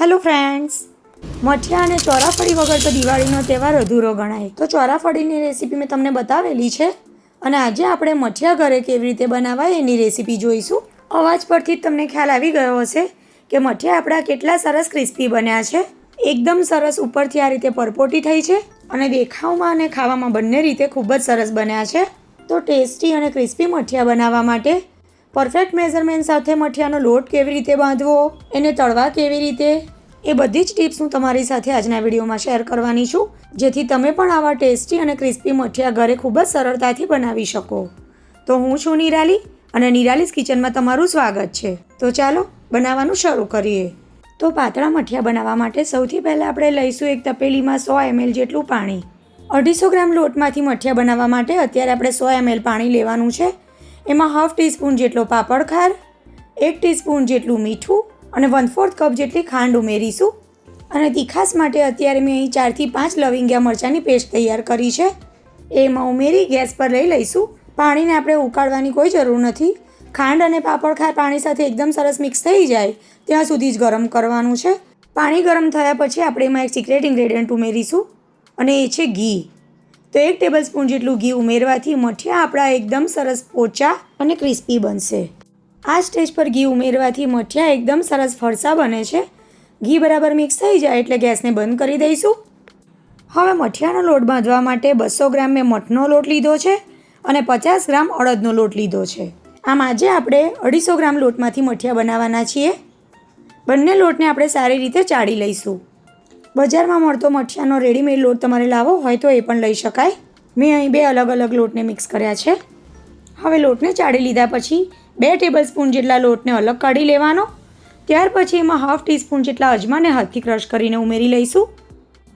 Hello friends mathiya અને ચોરાફળી વગર તો દિવાળીનો તહેવાર અધૂરો ગણાય. તો ચોરાફળીની રેસીપી મેં તમને બતાવેલી છે. અને આજે આપણે મઠિયા ઘરે કેવી રીતે બનાવાય એની રેસીપી જોઈશું. અવાજ પરથી જ તમને ખ્યાલ આવી ગયો હશે કે મઠિયા આપણા કેટલા સરસ ક્રિસ્પી બન્યા છે. એકદમ સરસ ઉપરથી આ રીતે પરપોટી થઈ છે અને દેખાવમાં અને ખાવામાં બંને રીતે ખૂબ જ સરસ બન્યા છે. તો ટેસ્ટી અને ક્રિસ્પી મઠિયા બનાવવા માટે પરફેક્ટ મેઝરમેન્ટ સાથે મઠિયાનો લોટ કેવી રીતે બાંધવો, એને તળવા કેવી રીતે, એ બધી જ ટિપ્સ હું તમારી સાથે આજના વિડીયોમાં શેર કરવાની છું, જેથી તમે પણ આવા ટેસ્ટી અને ક્રિસ્પી મઠિયા ઘરે ખૂબ જ સરળતાથી બનાવી શકો. તો હું છું નિરાલી, અને નિરાલીસ કિચનમાં તમારું સ્વાગત છે. તો ચાલો, બનાવવાનું શરૂ કરીએ. તો પાતળા મઠિયા બનાવવા માટે સૌથી પહેલાં આપણે લઈશું એક તપેલીમાં સો એમએલ જેટલું પાણી. અઢીસો ગ્રામ લોટમાંથી મઠિયા બનાવવા માટે અત્યારે આપણે સો એમએલ પાણી લેવાનું છે. એમાં હાફ ટીસ્પૂન જેટલો પાપડ ખાર, એક ટીસ્પૂન જેટલું મીઠું અને વન ફોર્થ કપ જેટલી ખાંડ ઉમેરીશું. અને તીખાસ માટે અત્યારે મેં અહીં ચારથી પાંચ લવિંગિયા મરચાંની પેસ્ટ તૈયાર કરી છે. એમાં ઉમેરી ગેસ પર લઈ લઈશું. પાણીને આપણે ઉકાળવાની કોઈ જરૂર નથી. ખાંડ અને પાપડ ખાર પાણી સાથે એકદમ સરસ મિક્સ થઈ જાય ત્યાં સુધી જ ગરમ કરવાનું છે. પાણી ગરમ થયા પછી આપણે એમાં એક સિક્રેટ ઇન્ગ્રેડિયન્ટ ઉમેરીશું. અને એ છે ઘી. તો એક ટેબલ સ્પૂન જેટલું ઘી ઉમેરવાથી મઠિયા આપણા એકદમ સરસ પોચા અને ક્રિસ્પી બનશે. આ સ્ટેજ પર ઘી ઉમેરવાથી મઠિયા એકદમ સરસ ફરસા બને છે. ઘી બરાબર મિક્સ થઈ જાય એટલે ગેસને બંધ કરી દઈશું. હવે મઠિયાનો લોટ બાંધવા માટે બસો ગ્રામ મેં મઠનો લોટ લીધો છે અને પચાસ ગ્રામ અડદનો લોટ લીધો છે. આમ આજે આપણે અઢીસો ગ્રામ લોટમાંથી મઠિયા બનાવવાના છીએ. બંને લોટને આપણે સારી રીતે ચાળી લઈશું. બજારમાં મળતો મઠિયાનો રેડીમેડ લોટ તમારે લાવવો હોય તો એ પણ લઈ શકાય. મેં અહીં બે અલગ અલગ લોટને મિક્સ કર્યા છે. હવે લોટને ચાળી લીધા પછી બે ટેબલ સ્પૂન જેટલા લોટને અલગ કાઢી લેવાનો. ત્યાર પછી એમાં હાફ ટીસ્પૂન જેટલા અજમાને હાથથી ક્રશ કરીને ઉમેરી લઈશું.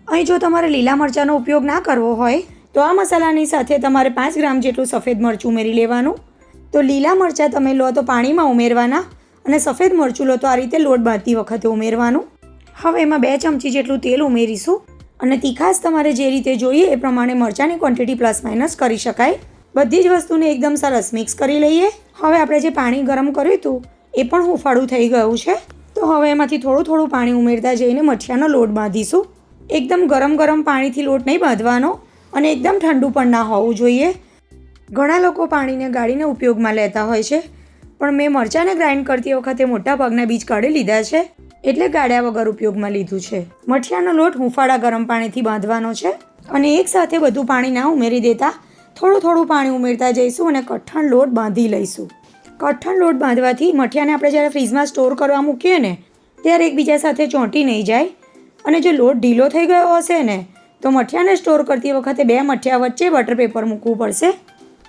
અહીં જો તમારે લીલા મરચાંનો ઉપયોગ ના કરવો હોય, તો આ મસાલાની સાથે તમારે પાંચ ગ્રામ જેટલું સફેદ મરચું ઉમેરી લેવાનું. તો લીલા મરચાં તમે લો તો પાણીમાં ઉમેરવાના અને સફેદ મરચું લો તો આ રીતે લોટ બાંધતી વખતે ઉમેરવાનું. હવે એમાં બે ચમચી જેટલું તેલ ઉમેરીશું અને તીખાસ તમારે જે રીતે જોઈએ એ પ્રમાણે મરચાંની ક્વોન્ટિટી પ્લસ માઇનસ કરી શકાય. બધી જ વસ્તુને એકદમ સરસ મિક્સ કરી લઈએ. હવે આપણે જે પાણી ગરમ કર્યું હતું, એ પણ હુંફાળું થઈ ગયું છે. તો હવે એમાંથી થોડું થોડું પાણી ઉમેરતા જઈને મઠિયાનો લોટ બાંધીશું. એકદમ ગરમ ગરમ પાણીથી લોટ નહીં બાંધવાનો અને એકદમ ઠંડુ પણ ના હોવું જોઈએ. ઘણા લોકો પાણીને ગાળીને ઉપયોગમાં લેતા હોય છે, પણ મેં મરચાંને ગ્રાઇન્ડ કરતી વખતે મોટા ભાગના બીજ કાઢી લીધા છે. એટલે ગાળ્યા વગર ઉપયોગમાં લીધું છે. મઠિયાનો લોટ હુંફાળા ગરમ પાણીથી બાંધવાનો છે અને એકસાથે બધું પાણી ના ઉમેરી દેતા થોડું થોડું પાણી ઉમેરતા જઈશું અને કઠણ લોટ બાંધી લઈશું. કઠણ લોટ બાંધવાથી મઠિયાને આપણે જ્યારે ફ્રીજમાં સ્ટોર કરવા મૂકીએ ને, ત્યારે એકબીજા સાથે ચોંટી નહીં જાય અને જો લોટ ઢીલો થઈ ગયો હશે ને, તો મઠિયાને સ્ટોર કરતી વખતે બે મઠિયા વચ્ચે બટર પેપર મૂકવું પડશે.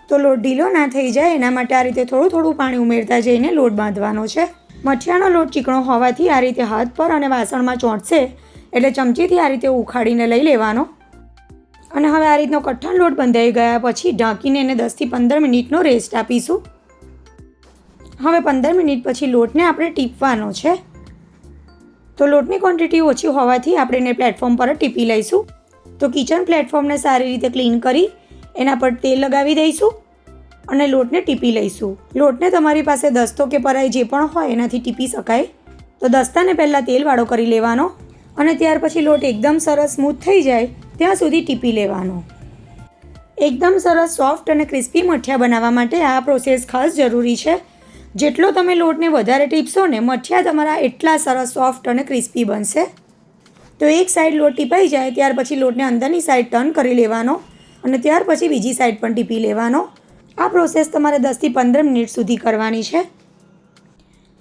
તો લોટ ઢીલો ના થઈ જાય, એના માટે આ રીતે થોડું થોડું પાણી ઉમેરતા જઈને લોટ બાંધવાનો છે. મઠિયાનો લોટ ચીકણો હોવાથી આ રીતે હાથ પર અને વાસણમાં ચોંટશે એટલે ચમચીથી આ રીતે ઉખાડીને લઈ લેવાનો. અને હવે આ રીતનો કઠણ લોટ બંધાઈ ગયા પછી ઢાંકીને એને દસથી પંદર મિનિટનો રેસ્ટ આપીશું. હવે પંદર મિનિટ પછી લોટને આપણે ટીપવાનો છે. તો લોટની ક્વોન્ટિટી ઓછી હોવાથી આપણે એને પ્લેટફોર્મ પર ટીપી લઈશું. તો કિચન પ્લેટફોર્મને સારી રીતે ક્લીન કરી એના પર તેલ લગાવી દઈશું. અને લોટને ટીપી લઈશું. લોટને તમારી પાસે દસ્તો કે પરાઈ જે પણ હોય એનાથી ટીપી શકાય. તો દસ્તાને પહેલાં તેલવાળો કરી લેવાનો અને ત્યાર પછી લોટ એકદમ સરસ સ્મૂથ થઈ જાય ત્યાં સુધી ટીપી લેવાનો. એકદમ સરસ સોફ્ટ અને ક્રિસ્પી મઠિયા બનાવવા માટે આ પ્રોસેસ ખાસ જરૂરી છે. જેટલો તમે લોટને વધારે ટીપશો ને મઠિયા તમારા એટલા સરસ સોફ્ટ અને ક્રિસ્પી બનશે. તો એક સાઈડ લોટ ટીપાઈ જાય, ત્યાર પછી લોટને અંદરની સાઈડ ટર્ન કરી લેવાનો અને ત્યાર પછી બીજી સાઈડ પણ ટીપી લેવાનો. આ પ્રોસેસ તમારે દસથી પંદર મિનિટ સુધી કરવાની છે.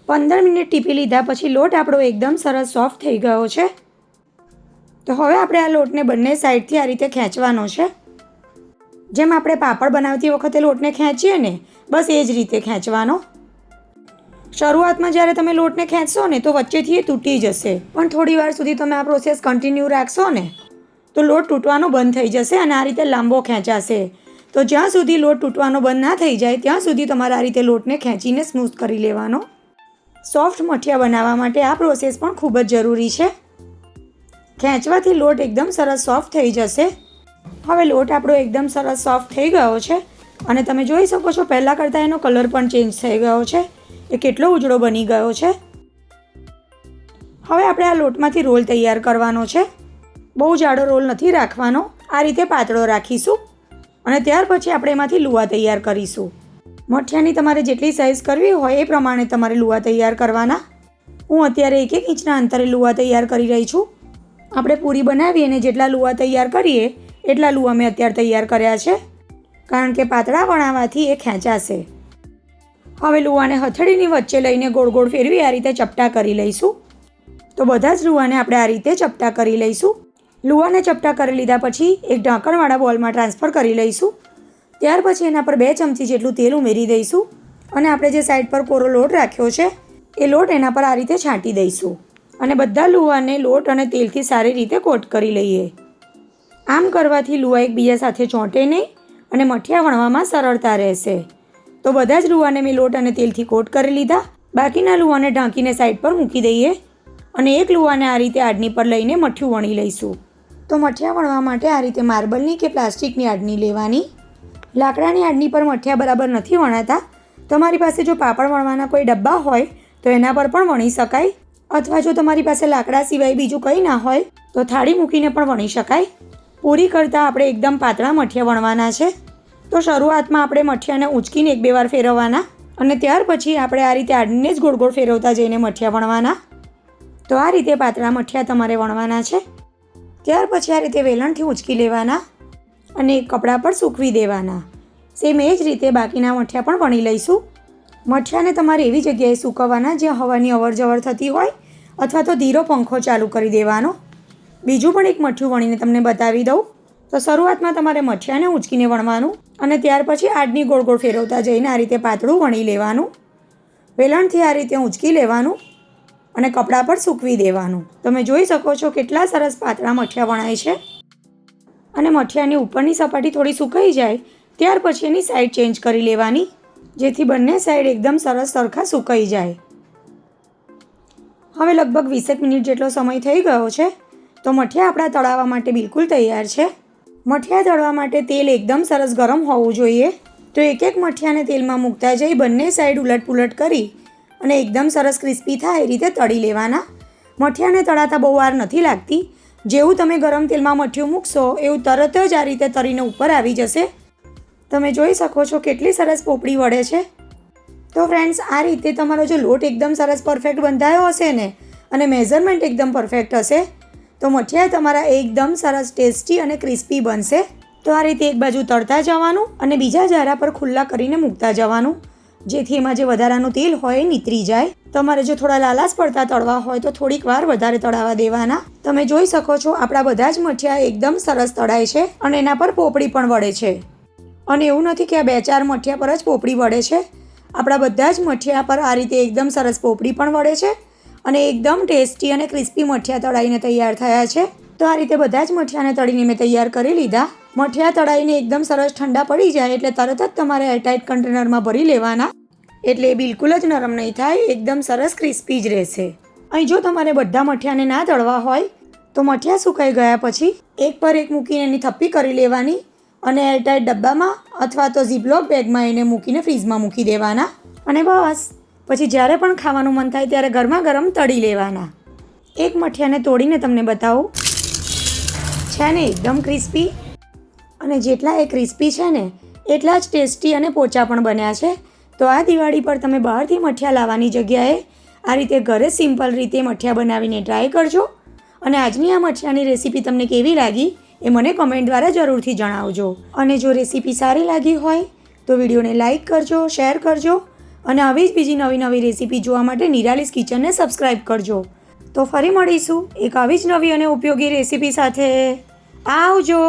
પંદર મિનિટ ટીપી લીધા પછી લોટ આપણો એકદમ સરસ સોફ્ટ થઈ ગયો છે. તો હવે આપણે આ લોટને બંને સાઈડથી આ રીતે ખેંચવાનો છે. જેમ આપણે પાપડ બનાવતી વખતે લોટને ખેંચીએ ને, બસ એ જ રીતે ખેંચવાનો. શરૂઆતમાં જ્યારે તમે લોટને ખેંચશો ને, તો વચ્ચેથી એ તૂટી જશે. પણ થોડી વાર સુધી તમે આ પ્રોસેસ કન્ટિન્યુ રાખશો ને, તો લોટ તૂટવાનો બંધ થઈ જશે અને આ રીતે લાંબો ખેંચાશે. તો જ્યાં સુધી લોટ તૂટવાનો બંધ ના થઈ જાય, ત્યાં સુધી તમારે આ રીતે લોટને ખેંચીને સ્મૂથ કરી લેવાનો. સોફ્ટ મઠિયા બનાવવા માટે આ પ્રોસેસ પણ ખૂબ જ જરૂરી છે. ખેંચવાથી લોટ એકદમ સરસ સોફ્ટ થઈ જશે. હવે લોટ આપણો એકદમ સરસ સોફ્ટ થઈ ગયો છે અને તમે જોઈ શકો છો પહેલાં કરતાં એનો કલર પણ ચેન્જ થઈ ગયો છે. એ કેટલો ઉજળો બની ગયો છે. હવે આપણે આ લોટમાંથી રોલ તૈયાર કરવાનો છે. બહુ જાડો રોલ નથી રાખવાનો. આ રીતે પાતળો રાખીશું. અને ત્યાર પછી આપણે એમાંથી લુવા તૈયાર કરીશું. મઠિયાની તમારે જેટલી સાઇઝ કરવી હોય એ પ્રમાણે તમારે લુવા તૈયાર કરવાના. હું અત્યારે એક એક ઇંચના અંતરે લુવા તૈયાર કરી રહી છું. આપણે પૂરી બનાવીએ અને જેટલા લુવા તૈયાર કરીએ, એટલા લુવા મેં અત્યારે તૈયાર કર્યા છે. કારણ કે પાતળા વણાવવાથી એ ખેંચાશે. હવે લુવાને હથેળીની વચ્ચે લઈને ગોળ ગોળ ફેરવી આ રીતે ચપટા કરી લઈશું. તો બધા જ લુવાને આપણે આ રીતે ચપટા કરી લઈશું. લુવાને ચપટા કરી લીધા પછી એક ઢાંકણવાળા બોલમાં ટ્રાન્સફર કરી લઈશું. ત્યાર પછી એના પર બે ચમચી જેટલું તેલ ઉમેરી દઈશું અને આપણે જે સાઈડ પર કોરો લોટ રાખ્યો છે, એ લોટ એના પર આ રીતે છાંટી દઈશું અને બધા લુવાને લોટ અને તેલથી સારી રીતે કોટ કરી લઈએ. આમ કરવાથી લુવા એકબીજા સાથે ચોંટે નહીં અને મઠિયા વણવામાં સરળતા રહેશે. તો બધા જ લુવાને મેં લોટ અને તેલથી કોટ કરી લીધા. બાકીના લુવાને ઢાંકીને સાઈડ પર મૂકી દઈએ અને એક લુવાને આ રીતે આડની પર લઈને મઠ્ઠું વણી લઈશું. તો મઠિયા વણવા માટે આ રીતે માર્બલની કે પ્લાસ્ટિકની આડની લેવાની? લાકડાની આડની પર મઠિયા બરાબર નથી વણાતા. તમારી પાસે જો પાપડ વણવાના કોઈ ડબ્બા હોય, તો એના પર પણ વણી શકાય. અથવા જો તમારી પાસે લાકડા સિવાય બીજું કંઈ ના હોય, તો થાળી મૂકીને પણ વણી શકાય. પૂરી કરતાં આપણે એકદમ પાતળા મઠિયા વણવાના છે. તો શરૂઆતમાં આપણે મઠિયાને ઉંચકીને એક બે વાર ફેરવવાના અને ત્યાર પછી આપણે આ રીતે આડીને જ ગોળ ગોળ ફેરવતા જઈને મઠિયા વણવાના. તો આ રીતે પાતળા મઠિયા તમારે વણવાના છે. ત્યાર પછી આ રીતે વેલણથી ઉંચકી લેવાના અને કપડા પર સૂકવી દેવાના. સેમ એ જ રીતે બાકીના મઠિયા પણ વણી લઈશું. મઠિયાને તમારે એવી જગ્યાએ સૂકવવાના જ્યાં હવાની અવરજવર થતી હોય અથવા તો ધીરો પંખો ચાલુ કરી દેવાનો. બીજું પણ એક મઠિયું વણીને તમને બતાવી દઉં. તો શરૂઆતમાં તમારે મઠિયાને ઉંચકીને વણવાનું અને ત્યાર પછી આડની ગોળ ગોળ ફેરવતા જઈને આ રીતે પાતળું વણી લેવાનું. વેલણથી આ રીતે ઉંચકી લેવાનું. અને કપડાં પર સૂકવી દેવાનું. તમે જોઈ શકો છો કેટલા સરસ પાતળા મઠિયા વણાય છે. અને મઠિયાની ઉપરની સપાટી થોડી સુકાઈ જાય, ત્યાર પછી એની સાઈડ ચેન્જ કરી લેવાની, જેથી બંને સાઈડ એકદમ સરસ સરખા સુકાઈ જાય. હવે લગભગ વીસેક મિનિટ જેટલો સમય થઈ ગયો છે, તો મઠિયા આપણા તળાવવા માટે બિલકુલ તૈયાર છે. મઠિયા તળવા માટે તેલ એકદમ સરસ ગરમ હોવું જોઈએ, તો એક એક મઠિયાને તેલમાં મૂકતા જઈ બંને સાઈડ ઉલટ પુલટ કરી અને એકદમ સરસ ક્રિસ્પી થાય એ રીતે તળી લેવાના. મઠિયાને તળાતા બહુ વાર નથી લાગતી. જેવું તમે ગરમ તેલમાં મઠિયું મૂકશો, એવું તરત જ આ રીતે તરીને ઉપર આવી જશે. તમે જોઈ શકો છો કેટલી સરસ પોપડી વળે છે. તો ફ્રેન્ડ્સ આ રીતે તમારો જો લોટ એકદમ સરસ પરફેક્ટ બંધાયો હશે ને, અને મેઝરમેન્ટ એકદમ પરફેક્ટ હશે, તો મઠિયા તમારા એકદમ સરસ ટેસ્ટી અને ક્રિસ્પી બનશે. તો આ રીતે એક બાજુ તળતા જવાનું અને બીજા જારા પર ખુલ્લા કરીને મૂકતા જવાનું. જેથી એમાં જે વધારાનું તેલ હોય એ નીતરી જાય. તમારે જો થોડા લાલાસ પડતા તળવા હોય તો થોડીક વાર વધારે તળાવા દેવાના. તમે જોઈ શકો છો, આપણા બધા જ મઠિયા એકદમ સરસ તળાય છે અને એના પર પોપડી પણ વળે છે. અને એવું નથી કે આ બે ચાર મઠિયા પર જ પોપડી વળે છે. આપણા બધા જ મઠિયા પર આ રીતે એકદમ સરસ પોપડી પણ વળે છે અને એકદમ ટેસ્ટી અને ક્રિસ્પી મઠિયા તળાઈને તૈયાર થયા છે. તો આ રીતે બધા જ મઠિયાને તળીને મેં તૈયાર કરી લીધા. મઠિયા તળાઈને એકદમ સરસ ઠંડા પડી જાય એટલે તરત જ તમારે એરટાઇટ કન્ટેનરમાં ભરી લેવાના. એટલે એ બિલકુલ જ નરમ નહીં થાય, એકદમ સરસ ક્રિસ્પી જ રહેશે. અહીં જો તમારે બધા મઠિયાને ના તળવા હોય, તો મઠિયા સુકાઈ ગયા પછી એક પર એક મૂકીને એની થપ્પી કરી લેવાની અને એરટાઇટ ડબ્બામાં અથવા તો ઝીપલોક બેગમાં એને મૂકીને ફ્રીઝમાં મૂકી દેવાના. અને બસ. પછી જ્યારે પણ ખાવાનું મન થાય ત્યારે ગરમા ગરમ તળી લેવાના. એક મઠિયાને તોડીને તમને બતાવું. છે ને એકદમ ક્રિસ્પી. અને જેટલા એ ક્રિસ્પી છે ને, એટલા જ ટેસ્ટી અને પોચા પણ બન્યા છે. તો આ દિવાળી પર તમે બહારથી મઠિયા લાવવાની જગ્યાએ આ રીતે ઘરે સિમ્પલ રીતે મઠિયા બનાવીને ટ્રાય કરજો. અને આજની આ મઠિયાની રેસીપી તમને કેવી લાગી એ મને કમેન્ટ દ્વારા જરૂરથી જણાવજો. અને જો રેસીપી સારી લાગી હોય તો વિડીયોને લાઇક કરજો શેર કરજો અને આવી જ બીજી નવી નવી રેસીપી જોવા માટે નિરાલીસ કિચનને સબસ્ક્રાઈબ કરજો. તો ફરી મળીશું એક આવી જ નવી અને ઉપયોગી રેસીપી સાથે. આવજો!